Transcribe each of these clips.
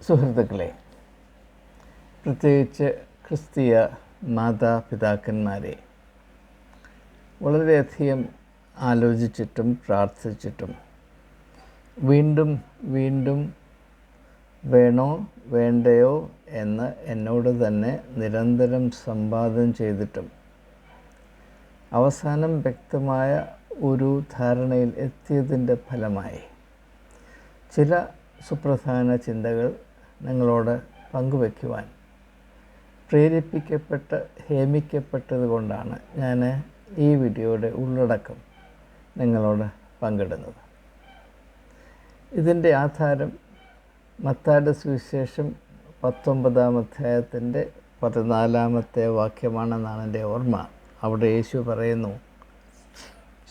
സുഹൃത്തുക്കളെ പ്രത്യേകിച്ച് ക്രിസ്തീയ മാതാപിതാക്കന്മാരെ വളരെയധികം ആലോചിച്ചിട്ടും പ്രാർത്ഥിച്ചിട്ടും വീണ്ടും വീണ്ടും വേണോ വേണ്ടയോ എന്ന് എന്നോട് തന്നെ നിരന്തരം സംവാദം ചെയ്തിട്ടും അവസാനം വ്യക്തമായ ഒരു ധാരണയിൽ എത്തിയതിന്റെ ഫലമായി ചില സുപ്രധാന ചിന്തകൾ നിങ്ങളോട് പങ്കുവയ്ക്കുവാൻ. പ്രേരിപ്പിക്കപ്പെട്ട് ഹേമിക്കപ്പെട്ടത് കൊണ്ടാണ് ഞാൻ ഈ വീഡിയോയുടെ ഉള്ളടക്കം നിങ്ങളോട് പങ്കിടുന്നത്. ഇതിന്റെ ആധാരം മത്തായുടെ സുവിശേഷം പത്തൊമ്പതാം അധ്യായത്തിന്റെ പതിനാലാമത്തെ വാക്യമാണെന്നാണ് എന്റെ ഓർമ്മ. അവിടെ യേശു പറയുന്നു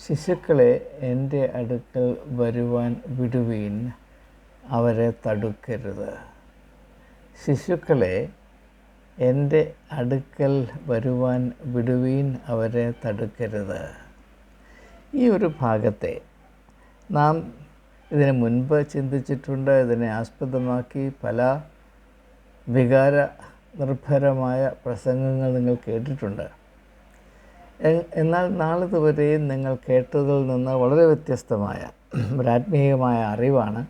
ശിശുക്കളെ എന്റെ അടുക്കൽ വരുവാൻ വിടുവീൻ അവരെ തടുക്കരുത്. ശിശുക്കളെ എന്റെ അടുക്കൽ വരുവാൻ വിടുവീൻ അവരെ തടുക്കരുത്. ഈ ഒരു ഭാഗത്തെ നാം ഇതിനു മുൻപ് ചിന്തിച്ചിട്ടുണ്ട്. ഇതിനെ ആസ്പദമാക്കി പല വികാര നിർഭരമായ പ്രസംഗങ്ങൾ നിങ്ങൾ കേട്ടിട്ടുണ്ട്. എന്നാൽ നാളിതുവരെയും നിങ്ങൾ കേട്ടതിൽ നിന്ന് വളരെ വ്യത്യസ്തമായ ഒരാത്മീയമായ അറിവാണ്.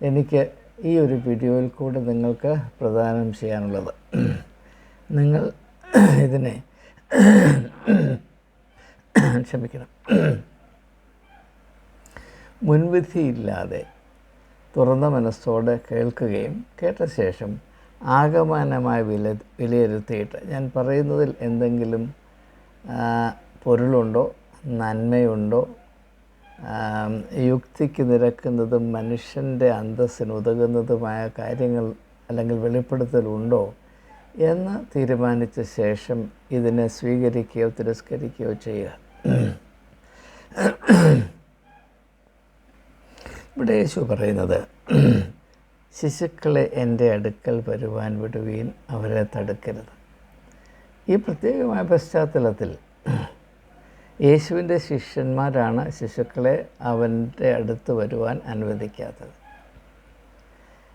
എനിക്ക് ഈ ഒരു വീഡിയോയിൽ കൂടെ നിങ്ങൾക്ക് പ്രദാനം ചെയ്യാനുള്ളത്. നിങ്ങൾ ഇതിനെ ക്ഷമിക്കണം. മുൻവിധിയില്ലാതെ തുറന്ന മനസ്സോടെ കേൾക്കുകയും കേട്ട ശേഷം ആകമാനമായി വില വിലയിരുത്തിയിട്ട് ഞാൻ പറയുന്നതിൽ എന്തെങ്കിലും പൊരുളുണ്ടോ നന്മയുണ്ടോ യുക്തിക്ക് നിരക്കുന്നതും മനുഷ്യന്റെ അന്തസ്സിന് ഉതകുന്നതുമായ കാര്യങ്ങൾ അല്ലെങ്കിൽ വെളിപ്പെടുത്തലുണ്ടോ എന്ന് തീരുമാനിച്ച ശേഷം ഇതിനെ സ്വീകരിക്കുകയോ തിരസ്കരിക്കുകയോ ചെയ്യുക. ഇവിടെ യേശു പറയുന്നത് ശിശുക്കളെ എന്റെ അടുക്കൽ വരുവാൻ വിടുവീൻ അവരെ തടുക്കരുത്. ഈ പ്രത്യേകമായ പശ്ചാത്തലത്തിൽ യേശുവിന്റെ ശിഷ്യന്മാരാണ് ശിശുക്കളെ അവന്റെ അടുത്ത് വരുവാൻ അനുവദിക്കാത്തത്.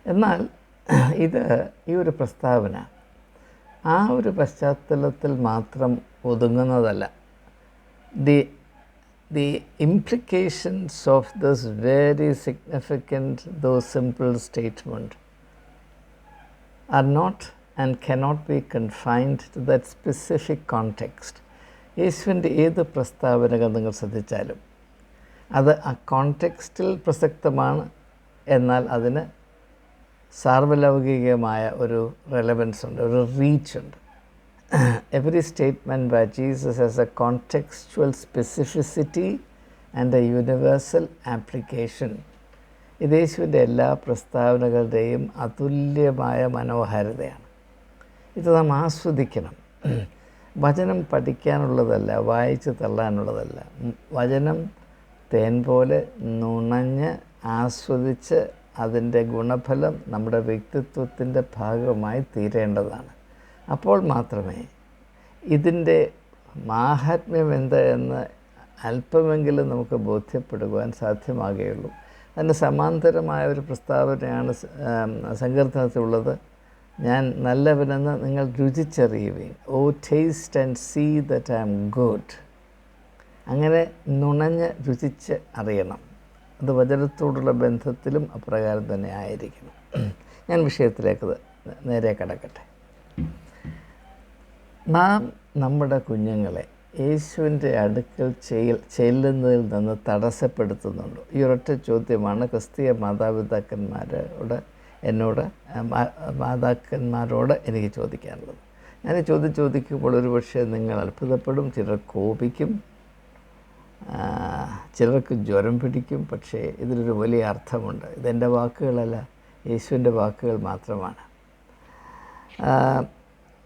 എന്നാൽ ഇത് ഈ ഒരു പ്രസ്താവന ആ ഒരു പശ്ചാത്തലത്തിൽ മാത്രം ഒതുങ്ങുന്നതല്ല. The the implications of this very significant though simple statement are not and cannot be confined to that specific context യേശുവിന്റെ ഏത് പ്രസ്താവനകൾ നിങ്ങൾ ശ്രദ്ധിച്ചാലും അത് ആ കോണ്ടെക്സ്റ്റിൽ പ്രസക്തമാണ് എന്നാൽ അതിന് സാർവലൗകികമായ ഒരു റെലവൻസ് ഉണ്ട് ഒരു റീച്ച് ഉണ്ട്. Every statement by Jesus as a contextual specificity and a universal application ഇത് യേശുവിന്റെ എല്ലാ പ്രസ്താവനകളുടെയും അതുല്യമായ മനോഹാരിതയാണ്. ഇത് നാം ആസ്വദിക്കണം. വചനം പഠിക്കാനുള്ളതല്ല വായിച്ച് തള്ളാനുള്ളതല്ല. വചനം തേൻ പോലെ നുണഞ്ഞ് ആസ്വദിച്ച് അതിന്റെ ഗുണഫലം നമ്മുടെ വ്യക്തിത്വത്തിന്റെ ഭാഗമായി തീരേണ്ടതാണ്. അപ്പോൾ മാത്രമേ ഇതിന്റെ മാഹാത്മ്യം എന്ത് എന്ന് അല്പമെങ്കിലും നമുക്ക് ബോധ്യപ്പെടുവാൻ സാധ്യമാകുകയുള്ളൂ. അതിന് സമാന്തരമായ ഒരു പ്രസ്താവനയാണ് സങ്കീർത്തനത്തിലുള്ളത്. ഞാൻ നല്ലവനെന്ന് നിങ്ങൾ രുചിച്ചറിയുവേ ഓ taste and see that I am good അങ്ങനെ നുണഞ്ഞ് രുചിച്ച് അറിയണം. അത് വചനത്തോടുള്ള ബന്ധത്തിലും അപ്രകാരം തന്നെ ആയിരിക്കണം. ഞാൻ വിഷയത്തിലേക്ക് നേരെ കടക്കട്ടെ. നാം നമ്മുടെ കുഞ്ഞുങ്ങളെ യേശുവിന്റെ അടുക്കൽ ചെയ്യൽ ചെല്ലുന്നതിൽ നിന്ന് തടസ്സപ്പെടുത്തുന്നുണ്ടോ. ഈ ഒരൊറ്റ ചോദ്യമാണ് ക്രിസ്തീയ മാതാപിതാക്കന്മാരോട് എന്നോട് മാതാക്കന്മാരോട് എനിക്ക് ചോദിക്കാനുള്ളത്. ഞാൻ ചോദ്യം ചോദിക്കുമ്പോൾ ഒരു പക്ഷേ നിങ്ങൾ അത്ഭുതപ്പെടും ചിലർ കോപിക്കും ചിലർക്ക് ജ്വരം പിടിക്കും പക്ഷേ ഇതിലൊരു വലിയ അർത്ഥമുണ്ട്. ഇതെന്റെ വാക്കുകളല്ല യേശുവിന്റെ വാക്കുകൾ മാത്രമാണ്.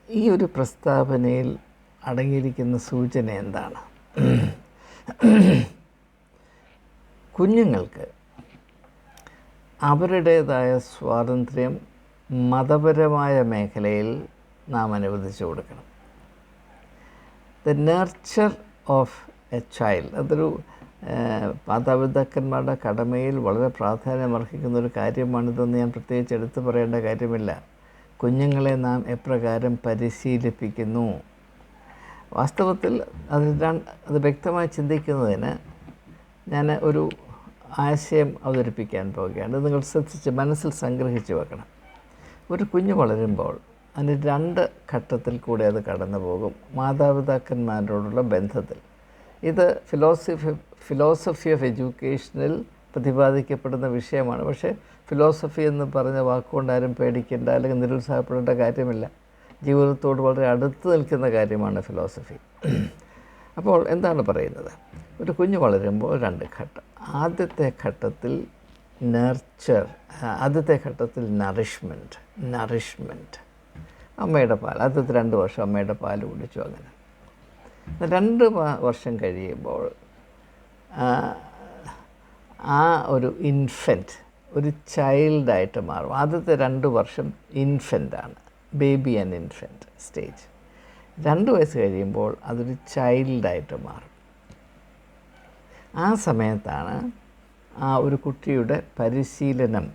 ഈ ഒരു പ്രസ്താവനയിൽ അടങ്ങിയിരിക്കുന്ന സൂചന എന്താണ്? കുഞ്ഞുങ്ങൾക്ക് അവരുടേതായ സ്വാതന്ത്ര്യം മതപരമായ മേഖലയിൽ നാം അനുവദിച്ചു കൊടുക്കണം. The nurture of a child അതൊരു മാതാപിതാക്കന്മാരുടെ കടമയിൽ വളരെ പ്രാധാന്യം അർഹിക്കുന്ന ഒരു കാര്യമാണിതെന്ന് ഞാൻ പ്രത്യേകിച്ച് എടുത്തു പറയേണ്ട കാര്യമില്ല. കുഞ്ഞുങ്ങളെ നാം എപ്രകാരം പരിശീലിപ്പിക്കുന്നു? വാസ്തവത്തിൽ അതിൽ അത് വ്യക്തമായി ചിന്തിക്കുന്നതിന് ഞാൻ ഒരു ആശയം അവതരിപ്പിക്കാൻ പോവുകയാണ്. നിങ്ങൾ ശ്രദ്ധിച്ച് മനസ്സിൽ സംഗ്രഹിച്ച് വെക്കണം. ഒരു കുഞ്ഞ് വളരുമ്പോൾ അതിന് രണ്ട് ഘട്ടത്തിൽ കൂടി അത് കടന്നു പോകും. മാതാപിതാക്കന്മാരോടുള്ള ബന്ധത്തിൽ. ഇത് ഫിലോസഫി ഫിലോസഫി ഓഫ് എഡ്യൂക്കേഷനിൽ പ്രതിപാദിക്കപ്പെടുന്ന വിഷയമാണ്. പക്ഷേ ഫിലോസഫി എന്ന് പറഞ്ഞ വാക്കുകൊണ്ട് ആരും പേടിക്കേണ്ട അല്ലെങ്കിൽ നിരുത്സാഹപ്പെടേണ്ട കാര്യമില്ല. ജീവിതത്തോട് വളരെ അടുത്ത് നിൽക്കുന്ന കാര്യമാണ് ഫിലോസഫി അപ്പോൾ എന്താണ് പറയുന്നത്? ഒരു കുഞ്ഞ് വളരുമ്പോൾ രണ്ട് ഘട്ടം. ആദ്യത്തെ ഘട്ടത്തിൽ നർച്ചർ ആദ്യത്തെ ഘട്ടത്തിൽ നറിഷ്മെന്റ് നറിഷ്മെന്റ് അമ്മയുടെ പാൽ ആദ്യത്തെ രണ്ട് വർഷം അമ്മയുടെ പാൽ കുടിച്ചു അങ്ങനെ. രണ്ട് വർഷം കഴിയുമ്പോൾ ആ ഒരു ഇൻഫന്റ് ഒരു ചൈൽഡായിട്ട് മാറും. ആദ്യത്തെ രണ്ട് വർഷം ഇൻഫന്റാണ് ബേബി ആൻഡ് ഇൻഫന്റ് സ്റ്റേജ് രണ്ട് വയസ്സ് കഴിയുമ്പോൾ അതൊരു ചൈൽഡായിട്ട് മാറും. ആ സമയത്താണ് ആ ഒരു കുട്ടിയുടെ പരിശീലനം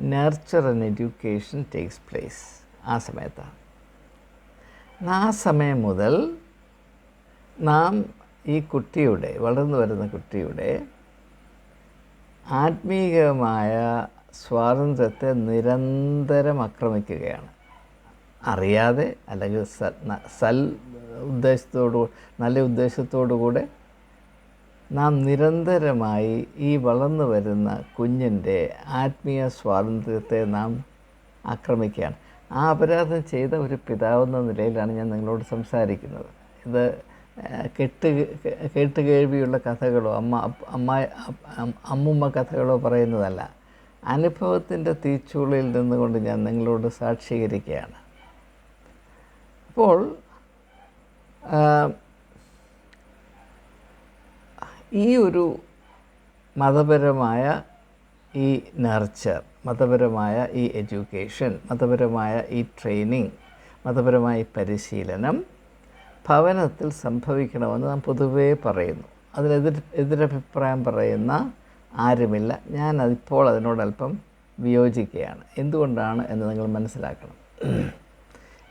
nurture and education takes place ആ സമയത്താണ്. ആ സമയം മുതൽ നാം ഈ കുട്ടിയുടെ വളർന്നു വരുന്ന കുട്ടിയുടെ ആത്മീയമായ സ്വാതന്ത്ര്യത്തെ നിരന്തരം ആക്രമിക്കുകയാണ്. അറിയാതെ അല്ലെങ്കിൽ സൽ ഉദ്ദേശത്തോടു നല്ല ഉദ്ദേശത്തോടു കൂടെ നാം നിരന്തരമായി ഈ വളർന്നു വരുന്ന കുഞ്ഞിന്റെ ആത്മീയ സ്വാതന്ത്ര്യത്തെ നാം ആക്രമിക്കുകയാണ്. ആ അപരാധം ചെയ്ത ഒരു പിതാവെന്ന നിലയിലാണ് ഞാൻ നിങ്ങളോട് സംസാരിക്കുന്നത്. ഇത് കെട്ട് കേൾവിയുള്ള കഥകളോ അമ്മ അമ്മ അമ്മുമ്മ കഥകളോ പറയുന്നതല്ല. അനുഭവത്തിന്റെ തീച്ചുളിയിൽ നിന്നുകൊണ്ട് ഞാൻ നിങ്ങളോട് സാക്ഷീകരിക്കുകയാണ്. അപ്പോൾ ഈ ഒരു മതപരമായ ഈ നർച്ചർ മതപരമായ ഈ എഡ്യൂക്കേഷൻ മതപരമായ ഈ ട്രെയിനിങ് മതപരമായ പരിശീലനം ഭവനത്തിൽ സംഭവിക്കണമെന്ന് നാം പൊതുവേ പറയുന്നു. അതിനെതിർ എതിരഭിപ്രായം പറയുന്ന ആരുമില്ല. ഞാൻ അതിപ്പോൾ അതിനോട് അല്പം വിയോജിക്കുകയാണ്. എന്തുകൊണ്ടാണ് എന്ന് നിങ്ങൾ മനസ്സിലാക്കണം.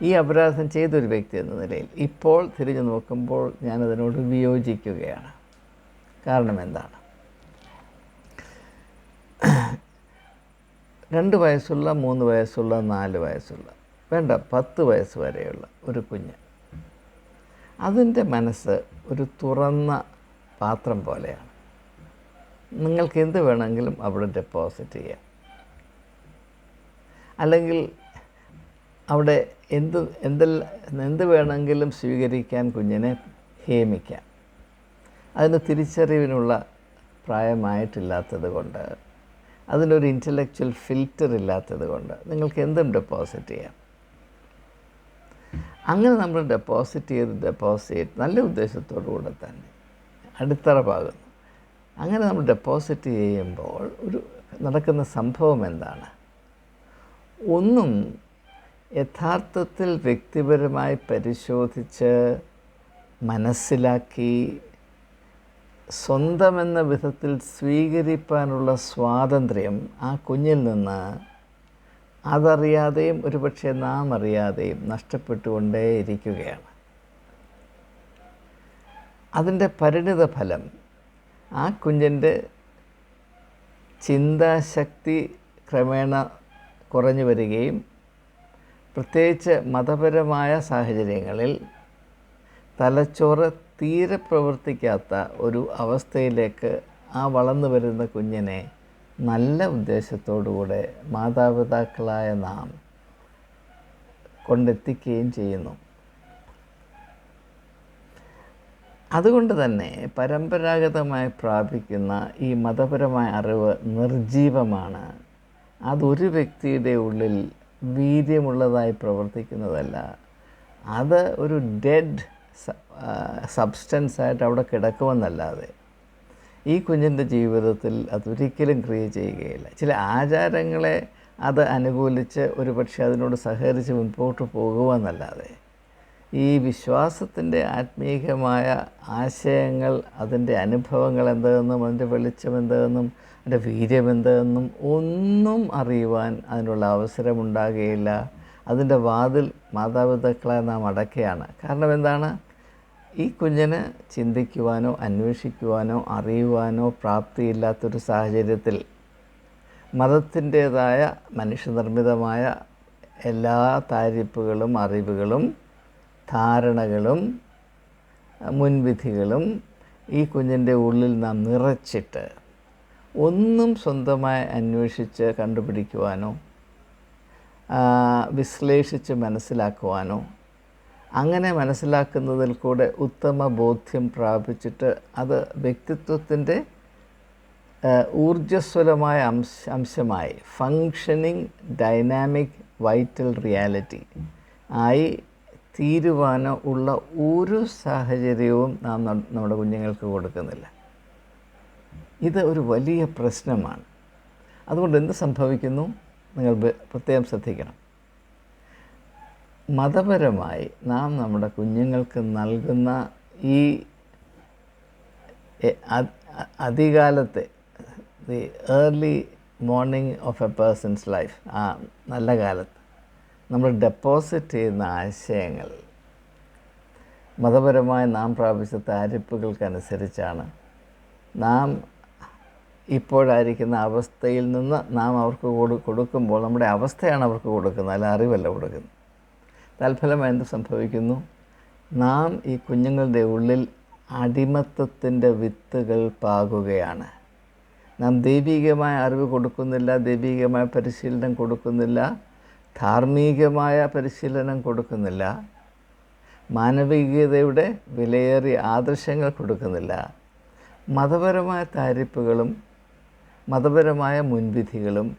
ഈ അപരാധം ചെയ്തൊരു വ്യക്തി എന്ന നിലയിൽ ഇപ്പോൾ തിരിഞ്ഞു നോക്കുമ്പോൾ ഞാനതിനോട് വിയോജിക്കുകയാണ്. കാരണം എന്താണ്? രണ്ട് വയസ്സുള്ള മൂന്ന് വയസ്സുള്ള നാല് വയസ്സുള്ള വേണ്ട പത്ത് വയസ്സ് വരെയുള്ള ഒരു കുഞ്ഞ്. അതിന്റെ മനസ്സ് ഒരു തുറന്ന പാത്രം പോലെയാണ്. നിങ്ങൾക്ക് എന്ത് വേണമെങ്കിലും അവിടെ ഡെപ്പോസിറ്റ് ചെയ്യാം. അല്ലെങ്കിൽ അവിടെ എന്ത് എന്തെല്ലാം എന്ത് വേണമെങ്കിലും സ്വീകരിക്കാൻ കുഞ്ഞിനെ ഹേമിക്കാം. അതിന് തിരിച്ചറിവിനുള്ള പ്രായമായിട്ടില്ലാത്തത് കൊണ്ട് അതിനൊരു ഇന്റലക്ച്വൽ ഫിൽറ്റർ ഇല്ലാത്തത് കൊണ്ട് നിങ്ങൾക്ക് എന്തും ഡെപ്പോസിറ്റ് ചെയ്യാം. അങ്ങനെ നമ്മൾ ഡെപ്പോസിറ്റ് ചെയ്ത് ഡെപ്പോസിറ്റ് നല്ല ഉദ്ദേശത്തോടു കൂടെ തന്നെ അടിത്തറ പാകുന്നു. അങ്ങനെ നമ്മൾ ഡെപ്പോസിറ്റ് ചെയ്യുമ്പോൾ ഒരു നടക്കുന്ന സംഭവം എന്താണ്? ഒന്നും യഥാർത്ഥത്തിൽ വ്യക്തിപരമായി പരിശോധിച്ച് മനസ്സിലാക്കി സ്വന്തമെന്ന വിധത്തിൽ സ്വീകരിപ്പാനുള്ള സ്വാതന്ത്ര്യം ആ കുഞ്ഞിൽ നിന്ന് അതറിയാതെയും ഒരുപക്ഷെ നാം അറിയാതെയും നഷ്ടപ്പെട്ടുകൊണ്ടേയിരിക്കുകയാണ്. അതിന്റെ പരിണിത ഫലം ആ കുഞ്ഞിന്റെ ചിന്താശക്തി ക്രമേണ കുറഞ്ഞു വരികയും പ്രത്യേകിച്ച് മതപരമായ സാഹചര്യങ്ങളിൽ തലച്ചോറ് തീരെ പ്രവർത്തിക്കാത്ത ഒരു അവസ്ഥയിലേക്ക് ആ വളർന്നു വരുന്ന കുഞ്ഞിനെ നല്ല ഉദ്ദേശത്തോടുകൂടെ മാതാപിതാക്കളായ നാം കൊണ്ടെത്തിക്കുകയും ചെയ്യുന്നു. അതുകൊണ്ട് തന്നെ പരമ്പരാഗതമായി പ്രാപിക്കുന്ന ഈ മതപരമായ അറിവ് നിർജീവമാണ്. അതൊരു വ്യക്തിയുടെ ഉള്ളിൽ വീര്യമുള്ളതായി പ്രവർത്തിക്കുന്നതല്ല. അത് ഒരു ഡെഡ് സബ്സ്റ്റൻസ് ആയിട്ട് അവിടെ കിടക്കുമെന്നല്ലാതെ ഈ കുഞ്ഞിന്റെ ജീവിതത്തിൽ അതൊരിക്കലും ക്രിയ ചെയ്യുകയില്ല. ചില ആചാരങ്ങളെ അത് അനുകൂലിച്ച് ഒരു പക്ഷേ അതിനോട് സഹകരിച്ച് മുൻപോട്ട് പോകുമെന്നല്ലാതെ ഈ വിശ്വാസത്തിന്റെ ആത്മീയമായ ആശയങ്ങൾ അതിന്റെ അനുഭവങ്ങൾ എന്തെന്നും അതിന്റെ വെളിച്ചം എന്തെന്നും അതിന്റെ വീര്യം എന്തെന്നും ഒന്നും അറിയുവാൻ അതിനുള്ള അവസരമുണ്ടാകുകയില്ല. അതിന്റെ വാതിൽ മാതാപിതാക്കളെ നാം അടക്കുകയാണ് കാരണം എന്താണ്? ഈ കുഞ്ഞിന് ചിന്തിക്കുവാനോ അന്വേഷിക്കുവാനോ അറിയുവാനോ പ്രാപ്തിയില്ലാത്തൊരു സാഹചര്യത്തിൽ മതത്തിന്റേതായ മനുഷ്യനിർമ്മിതമായ എല്ലാ താരിപ്പുകളും അറിവുകളും ധാരണകളും മുൻവിധികളും ഈ കുഞ്ഞിന്റെ ഉള്ളിൽ നാം നിറച്ചിട്ട് ഒന്നും സ്വന്തമായി അന്വേഷിച്ച് കണ്ടുപിടിക്കുവാനോ വിശ്ലേഷിച്ച് മനസ്സിലാക്കുവാനോ? അങ്ങനെ മനസ്സിലാക്കുന്നതിൽ കൂടെ ഉത്തമ ബോധ്യം പ്രാപിച്ചിട്ട് അത് വ്യക്തിത്വത്തിന്റെ ഊർജസ്വലമായ അംശ അംശമായി ഫങ്ഷനിങ് ഡൈനാമിക് വൈറ്റൽ റിയാലിറ്റി ആയി തീരുവാനോ ഉള്ള ഒരു സാഹചര്യവും നാം നമ്മുടെ കുഞ്ഞുങ്ങൾക്ക് കൊടുക്കുന്നില്ല. ഇത് ഒരു വലിയ പ്രശ്നമാണ്. അതുകൊണ്ട് എന്ത് സംഭവിക്കുന്നു? നിങ്ങൾ പ്രത്യേകം ശ്രദ്ധിക്കണം. മതപരമായി നാം നമ്മുടെ കുഞ്ഞുങ്ങൾക്ക് നൽകുന്ന ഈ അധികാലത്തെ the early morning of a person's life ആ നല്ല കാലത്ത് നമ്മൾ ഡെപ്പോസിറ്റ് ചെയ്യുന്ന ആശയങ്ങൾ മതപരമായി നാം പ്രാപിച്ച താരിപ്പുകൾക്കനുസരിച്ചാണ് നാം ഇപ്പോഴായിരിക്കുന്ന അവസ്ഥയിൽ നിന്ന് നാം അവർക്ക് കൊടു കൊടുക്കുമ്പോൾ നമ്മുടെ അവസ്ഥയാണ് അവർക്ക് കൊടുക്കുന്നത്. അല്ല അറിവല്ല കൊടുക്കുന്നത്. തൽഫലമായി എന്ത് സംഭവിക്കുന്നു? നാം ഈ കുഞ്ഞുങ്ങളുടെ ഉള്ളിൽ അടിമത്തത്തിന്റെ വിത്തുകൾ പാകുകയാണ്. നാം ദൈവികമായ അറിവ് കൊടുക്കുന്നില്ല ദൈവികമായ പരിശീലനം കൊടുക്കുന്നില്ല ധാർമ്മികമായ പരിശീലനം കൊടുക്കുന്നില്ല മാനവികതയുടെ വിലയേറിയ ആദർശങ്ങൾ കൊടുക്കുന്നില്ല മതപരമായ താരിപ്പുകളും മതപരമായ മുൻവിധികളും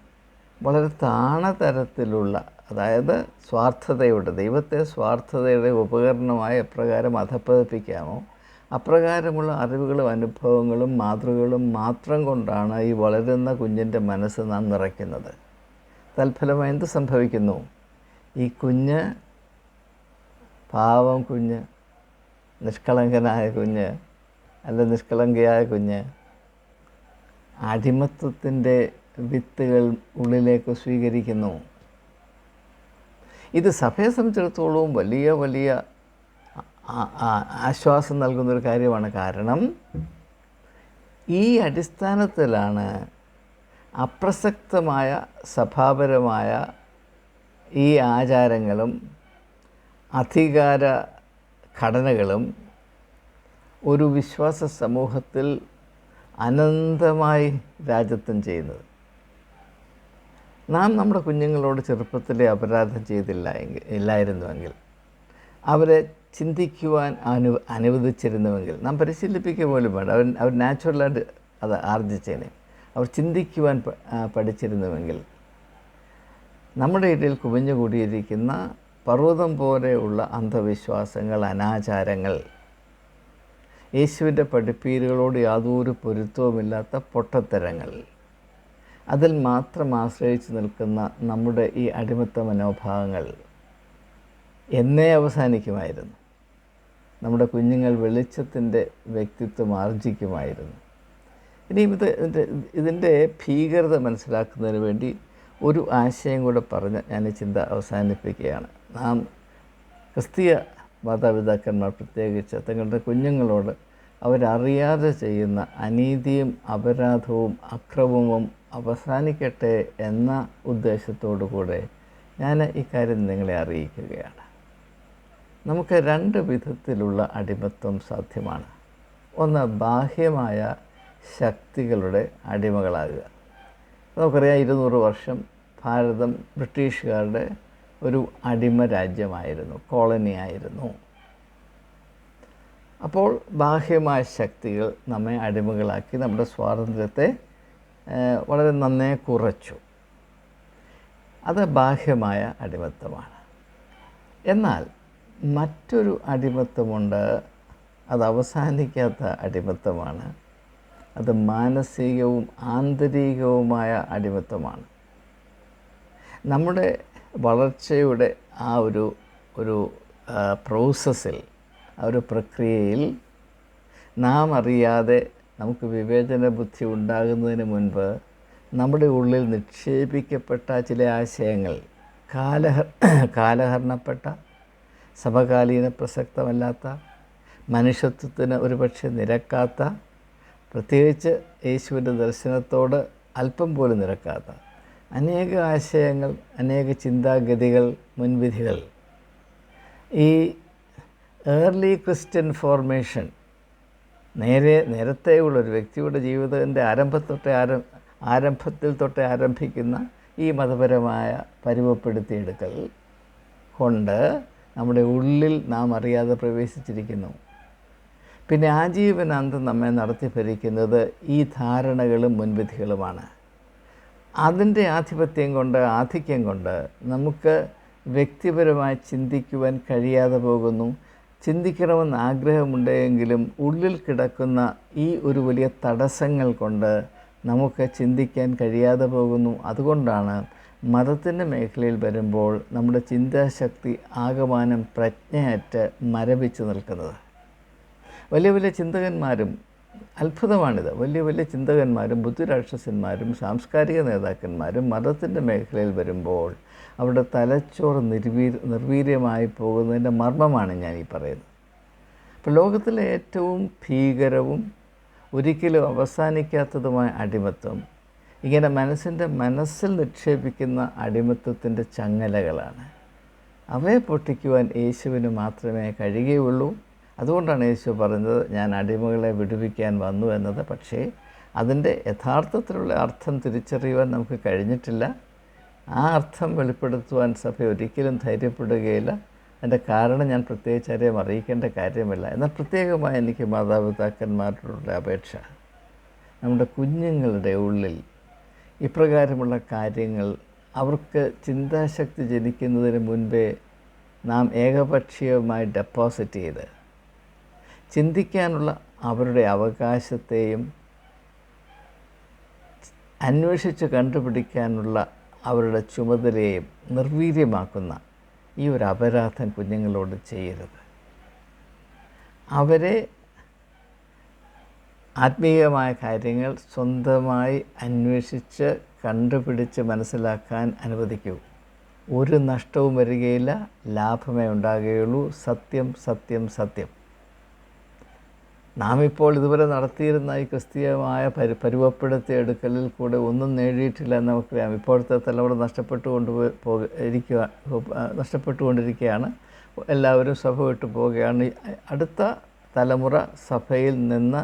വളരെ താണതരത്തിലുള്ള അതായത് സ്വാർത്ഥതയുടെ ദൈവത്തെ സ്വാർത്ഥതയുടെ ഉപകരണമായി എപ്രകാരം അധപ്പതിപ്പിക്കാമോ അപ്രകാരമുള്ള അറിവുകളും അനുഭവങ്ങളും മാതൃകകളും മാത്രം കൊണ്ടാണ് ഈ വളരുന്ന കുഞ്ഞിന്റെ മനസ്സ് നാം നിറയ്ക്കുന്നത്. തൽഫലമായി എന്ത് സംഭവിക്കുന്നു? ഈ കുഞ്ഞ് പാവം കുഞ്ഞ് നിഷ്കളങ്കനായ കുഞ്ഞ് അല്ല നിഷ്കളങ്കയായ കുഞ്ഞ് അടിമത്വത്തിന്റെ വിത്തുകൾ ഉള്ളിലേക്ക് സ്വീകരിക്കുന്നു. ഇത് സഭയെ സംബന്ധിച്ചിടത്തോളം വലിയ വലിയ ആശ്വാസം നൽകുന്നൊരു കാര്യമാണ്. കാരണം ഈ അടിസ്ഥാനത്തിലാണ് അപ്രസക്തമായ സഭാപരമായ ഈ ആചാരങ്ങളും അധികാര ഘടനകളും ഒരു വിശ്വാസ സമൂഹത്തിൽ അനന്തമായി രാജ്യത്വം ചെയ്യുന്നത്. നാം നമ്മുടെ കുഞ്ഞുങ്ങളോട് ചെറുപ്പത്തിലെ അപരാധം ചെയ്തില്ല എങ്കിൽ ഇല്ലായിരുന്നുവെങ്കിൽ അവരെ ചിന്തിക്കുവാൻ അനു അനുവദിച്ചിരുന്നുവെങ്കിൽ നാം പരിശീലിപ്പിക്കുക പോലും വേണ്ട. അവർ അവർ നാച്ചുറലായിട്ട് അത് ആർജിച്ചേനെ. അവർ ചിന്തിക്കുവാൻ പഠിച്ചിരുന്നുവെങ്കിൽ നമ്മുടെ ഇടയിൽ കുവിഞ്ഞുകൂടിയിരിക്കുന്ന പർവതം പോലെയുള്ള അന്ധവിശ്വാസങ്ങൾ അനാചാരങ്ങൾ യേശുവിന്റെ പഠിപ്പീരുകളോട് യാതൊരു പൊരുത്തവുമില്ലാത്ത പൊട്ടത്തരങ്ങൾ. അതിൽ മാത്രം ആശ്രയിച്ച് നിൽക്കുന്ന നമ്മുടെ ഈ അടിമത്ത മനോഭാവങ്ങൾ എന്നേ അവസാനിക്കുമായിരുന്നു. നമ്മുടെ കുഞ്ഞുങ്ങൾ വെളിച്ചത്തിന്റെ വ്യക്തിത്വം ആർജിക്കുമായിരുന്നു. ഇനിയും ഇത് ഇതിന്റെ ഇതിന്റെ ഭീകരത മനസ്സിലാക്കുന്നതിന് വേണ്ടി ഒരു ആശയം കൂടെ പറഞ്ഞ് ഞാൻ ചിന്ത അവസാനിപ്പിക്കുകയാണ്. നാം ക്രിസ്തീയ മാതാപിതാക്കന്മാർ പ്രത്യേകിച്ച് തങ്ങളുടെ കുഞ്ഞുങ്ങളോട് അവരറിയാതെ ചെയ്യുന്ന അനീതിയും അപരാധവും അക്രമവും അവസാനിക്കട്ടെ എന്ന ഉദ്ദേശത്തോടു കൂടെ ഞാൻ ഇക്കാര്യം നിങ്ങളെ അറിയിക്കുകയാണ്. നമുക്ക് രണ്ട് വിധത്തിലുള്ള അടിമത്വം സാധ്യമാണ്. ഒന്ന് ബാഹ്യമായ ശക്തികളുടെ അടിമകളാകുക. നമുക്കറിയാം ഇരുന്നൂറ് വർഷം ഭാരതം ബ്രിട്ടീഷുകാരുടെ ഒരു അടിമ രാജ്യമായിരുന്നു കോളനി ആയിരുന്നു. അപ്പോൾ ബാഹ്യമായ ശക്തികൾ നമ്മെ അടിമകളാക്കി നമ്മുടെ സ്വാതന്ത്ര്യത്തെ വളരെ നന്നേ കുറച്ചു. അത് ബാഹ്യമായ അടിമത്തമാണ്. എന്നാൽ മറ്റൊരു അടിമത്തമുണ്ട് അത് അവസാനിക്കാത്ത അടിമത്തമാണ്. അത് മാനസികവും ആന്തരികവുമായ അടിമത്തമാണ്. നമ്മുടെ വളർച്ചയുടെ ആ ഒരു ഒരു പ്രോസസ്സിൽ ആ ഒരു പ്രക്രിയയിൽ നാം അറിയാതെ നമുക്ക് വിവേചന ബുദ്ധി ഉണ്ടാകുന്നതിന് മുൻപ് നമ്മുടെ ഉള്ളിൽ നിക്ഷേപിക്കപ്പെട്ട ചില ആശയങ്ങൾ കാലഹ കാലഹരണപ്പെട്ട സമകാലീന പ്രസക്തമല്ലാത്ത മനുഷ്യത്വത്തിന് ഒരുപക്ഷെ നിരക്കാത്ത പ്രത്യേകിച്ച് യേശുവിന്റെ ദർശനത്തോട് അല്പം പോലും നിരക്കാത്ത അനേക ആശയങ്ങൾ അനേക ചിന്താഗതികൾ മുൻവിധികൾ. ഈ ഏർലി ക്രിസ്ത്യൻ ഫോർമേഷൻ നേരെ നേരത്തെയുള്ള ഒരു വ്യക്തിയുടെ ജീവിതത്തിന്റെ ആരംഭത്തൊട്ടേ ആരം ആരംഭത്തിൽ തൊട്ടേ ആരംഭിക്കുന്ന ഈ മതപരമായ പരുവപ്പെടുത്തിയെടുക്കൽ കൊണ്ട് നമ്മുടെ ഉള്ളിൽ നാം അറിയാതെ പ്രവേശിച്ചിരിക്കുന്നു. പിന്നെ ആജീവനാന്തം നമ്മെ നടത്തി ഭരിക്കുന്നത് ഈ ധാരണകളും മുൻവിധികളുമാണ്. അതിന്റെ ആധിപത്യം കൊണ്ട് ആധിക്യം കൊണ്ട് നമുക്ക് വ്യക്തിപരമായി ചിന്തിക്കുവാൻ കഴിയാതെ പോകുന്നു. ചിന്തിക്കണമെന്ന് ആഗ്രഹമുണ്ടെങ്കിലും ഉള്ളിൽ കിടക്കുന്ന ഈ ഒരു വലിയ തടസ്സങ്ങൾ കൊണ്ട് നമുക്ക് ചിന്തിക്കാൻ കഴിയാതെ പോകുന്നു. അതുകൊണ്ടാണ് മതത്തിന്റെ മേഖലയിൽ വരുമ്പോൾ നമ്മുടെ ചിന്താശക്തി ആകമാനം പ്രജ്ഞയറ്റ് മരവിച്ച് നിൽക്കുന്നത്. വലിയ വലിയ ചിന്തകന്മാരും അത്ഭുതമാണിത്. വലിയ വലിയ ചിന്തകന്മാരും ബുദ്ധിരാക്ഷസന്മാരും സാംസ്കാരിക നേതാക്കന്മാരും മതത്തിന്റെ മേഖലയിൽ വരുമ്പോൾ അവരുടെ തലച്ചോറ് നിർവീ നിർവീര്യമായി പോകുന്നതിന്റെ മർമ്മമാണ് ഞാൻ ഈ പറയുന്നത്. അപ്പോൾ ലോകത്തിലെ ഏറ്റവും ഭീകരവും ഒരിക്കലും അവസാനിക്കാത്തതുമായ അടിമത്വം ഇങ്ങനെ മനസ്സിന്റെ മനസ്സിൽ നിക്ഷേപിക്കുന്ന അടിമത്വത്തിന്റെ ചങ്ങലകളാണ്. അവയെ പൊട്ടിക്കുവാൻ യേശുവിന് മാത്രമേ കഴിയുകയുള്ളൂ. അതുകൊണ്ടാണ് യേശു പറഞ്ഞത് ഞാൻ അടിമകളെ വിടുവിക്കാൻ വന്നു എന്നത് പക്ഷേ അതിന്റെ യഥാർത്ഥത്തിലുള്ള അർത്ഥം തിരിച്ചറിയുവാൻ നമുക്ക് കഴിഞ്ഞിട്ടില്ല. ആ അർത്ഥം വെളിപ്പെടുത്തുവാൻ സഭ ഒരിക്കലും ധൈര്യപ്പെടുകയില്ല. അതിന്റെ കാരണം ഞാൻ പ്രത്യേകിച്ച് ആരെയും അറിയിക്കേണ്ട കാര്യമില്ല. എന്നാൽ പ്രത്യേകമായി എനിക്ക് മാതാപിതാക്കന്മാരോടുള്ള അപേക്ഷ നമ്മുടെ കുഞ്ഞുങ്ങളുടെ ഉള്ളിൽ ഇപ്രകാരമുള്ള കാര്യങ്ങൾ അവർക്ക് ചിന്താശക്തി ജനിക്കുന്നതിന് മുൻപേ നാം ഏകപക്ഷീയമായി ഡെപ്പോസിറ്റ് ചെയ്ത് ചിന്തിക്കാനുള്ള അവരുടെ അവകാശത്തെയും അന്വേഷിച്ച് കണ്ടുപിടിക്കാനുള്ള അവരുടെ ചുമതലയെയും നിർവീര്യമാക്കുന്ന ഈ ഒരു അപരാധം കുഞ്ഞുങ്ങളോട് ചെയ്യരുത്. അവരെ ആത്മീയമായ കാര്യങ്ങൾ സ്വന്തമായി അന്വേഷിച്ച് കണ്ടുപിടിച്ച് മനസ്സിലാക്കാൻ അനുവദിക്കൂ. ഒരു നഷ്ടവും വരികയില്ല ലാഭമേ ഉണ്ടാകുകയുള്ളൂ. സത്യം സത്യം സത്യം. നാം ഇപ്പോൾ ഇതുവരെ നടത്തിയിരുന്ന ഈ ക്രിസ്തീയമായ പരി പരുവപ്പെടുത്തിയ എടുക്കലിൽ കൂടെ ഒന്നും നേടിയിട്ടില്ല എന്ന് നമുക്കറിയാം ഇപ്പോഴത്തെ തലമുറ നഷ്ടപ്പെട്ടുകൊണ്ട് പോക ഇരിക്കുക നഷ്ടപ്പെട്ടുകൊണ്ടിരിക്കുകയാണ്. എല്ലാവരും സഭ വിട്ടു പോവുകയാണ്. അടുത്ത തലമുറ സഭയിൽ നിന്ന്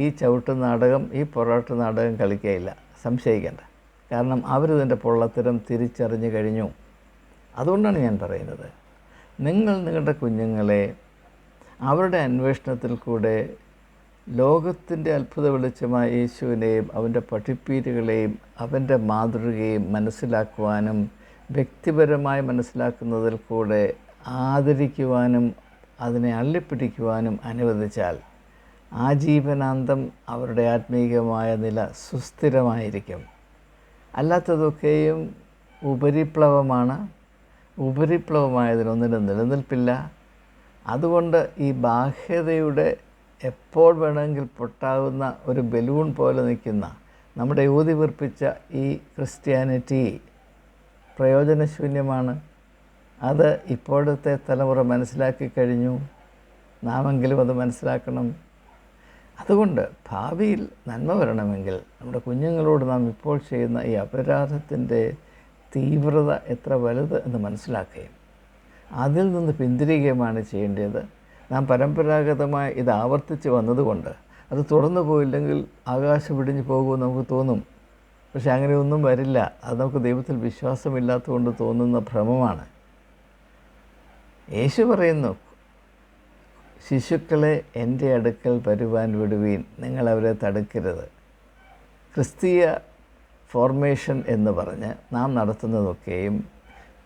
ഈ ചവിട്ട് നാടകം ഈ പൊറാട്ട് നാടകം കളിക്കുകയില്ല. സംശയിക്കേണ്ട. കാരണം അവരിതിന്റെ പൊള്ളത്തരം തിരിച്ചറിഞ്ഞു കഴിഞ്ഞു. അതുകൊണ്ടാണ് ഞാൻ പറയുന്നത്. നിങ്ങൾ നിങ്ങളുടെ കുഞ്ഞുങ്ങളെ അവരുടെ അന്വേഷണത്തിൽ കൂടെ ലോകത്തിന്റെ അത്ഭുത വെളിച്ചമായ യേശുവിനെയും അവന്റെ പഠിപ്പീരുകളെയും അവന്റെ മാതൃകയും മനസ്സിലാക്കുവാനും വ്യക്തിപരമായി മനസ്സിലാക്കുന്നതിൽ കൂടെ ആദരിക്കുവാനും അതിനെ അള്ളിപ്പിടിക്കുവാനും അനുവദിച്ചാൽ ആജീവനാന്തം അവരുടെ ആത്മീയമായ നില സുസ്ഥിരമായിരിക്കും. അല്ലാത്തതൊക്കെയും ഉപരിപ്ലവമാണ്. ഉപരിപ്ലവമായതിനൊന്നിനും നിലനിൽപ്പില്ല. അതുകൊണ്ട് ഈ ബാഹ്യതയുടെ എപ്പോൾ വേണമെങ്കിൽ പൊട്ടാവുന്ന ഒരു ബലൂൺ പോലെ നിൽക്കുന്ന നമ്മുടെ ഊതി വീർപ്പിച്ച ഈ ക്രിസ്ത്യാനിറ്റി പ്രയോജനശൂന്യമാണ്. അത് ഇപ്പോഴത്തെ തലമുറ മനസ്സിലാക്കി കഴിഞ്ഞു. നാമെങ്കിലും അത് മനസ്സിലാക്കണം. അതുകൊണ്ട് ഭാവിയിൽ നന്മ വരണമെങ്കിൽ നമ്മുടെ കുഞ്ഞുങ്ങളോട് നാം ഇപ്പോൾ ചെയ്യുന്ന ഈ അപരാധത്തിന്റെ തീവ്രത എത്ര വലുത് എന്ന് മനസ്സിലാക്കുകയും അതിൽ നിന്ന് പിന്തിരിയുകയുമാണ് ചെയ്യേണ്ടത്. നാം പരമ്പരാഗതമായി ഇത് ആവർത്തിച്ച് വന്നതുകൊണ്ട് അത് തുറന്നു പോയില്ലെങ്കിൽ ആകാശം പിടിഞ്ഞു പോകുമെന്ന് നമുക്ക് തോന്നും. പക്ഷെ അങ്ങനെയൊന്നും വരില്ല. അത് നമുക്ക് ദൈവത്തിൽ വിശ്വാസമില്ലാത്തതുകൊണ്ട് തോന്നുന്ന ഭ്രമമാണ്. യേശു പറയുന്നു ശിശുക്കളെ എന്റെ അടുക്കൽ വരുവാൻ വിടുവീൻ. നിങ്ങളവരെ തടുക്കരുത്. ക്രിസ്തീയ ഫോർമേഷൻ എന്ന് പറഞ്ഞ് നാം നടത്തുന്നതൊക്കെയും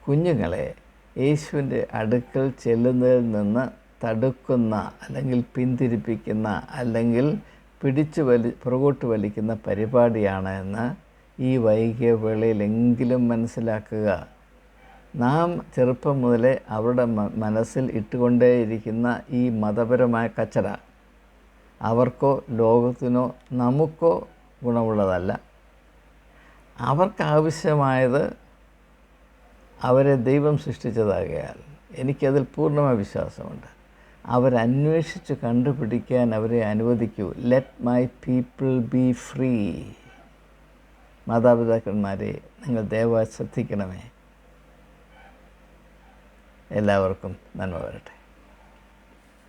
കുഞ്ഞുങ്ങളെ യേശുവിന്റെ അടുക്കൽ ചെല്ലുന്നതിൽ നിന്ന് തടുക്കുന്ന അല്ലെങ്കിൽ പിന്തിരിപ്പിക്കുന്ന അല്ലെങ്കിൽ പിടിച്ചു വലി പുറകോട്ട് വലിക്കുന്ന പരിപാടിയാണ് എന്ന് ഈ വൈകിയ വേളയിലെങ്കിലും മനസ്സിലാക്കുക. നാം ചെറുപ്പം മുതലേ അവരുടെ മനസ്സിൽ ഇട്ടുകൊണ്ടേയിരിക്കുന്ന ഈ മതപരമായ കച്ചട അവർക്കോ ലോകത്തിനോ നമുക്കോ ഗുണമുള്ളതല്ല. അവർക്കാവശ്യമായത് അവരെ ദൈവം സൃഷ്ടിച്ചതാകയാൽ എനിക്കതിൽ പൂർണമായ വിശ്വാസമുണ്ട്. അവരന്വേഷിച്ച് കണ്ടുപിടിക്കാൻ അവരെ അനുവദിക്കൂ. Let my people be free മാതാപിതാക്കന്മാരെ നിങ്ങൾ ദയവായി ശ്രദ്ധിക്കണമേ. എല്ലാവർക്കും നന്മ വരട്ടെ.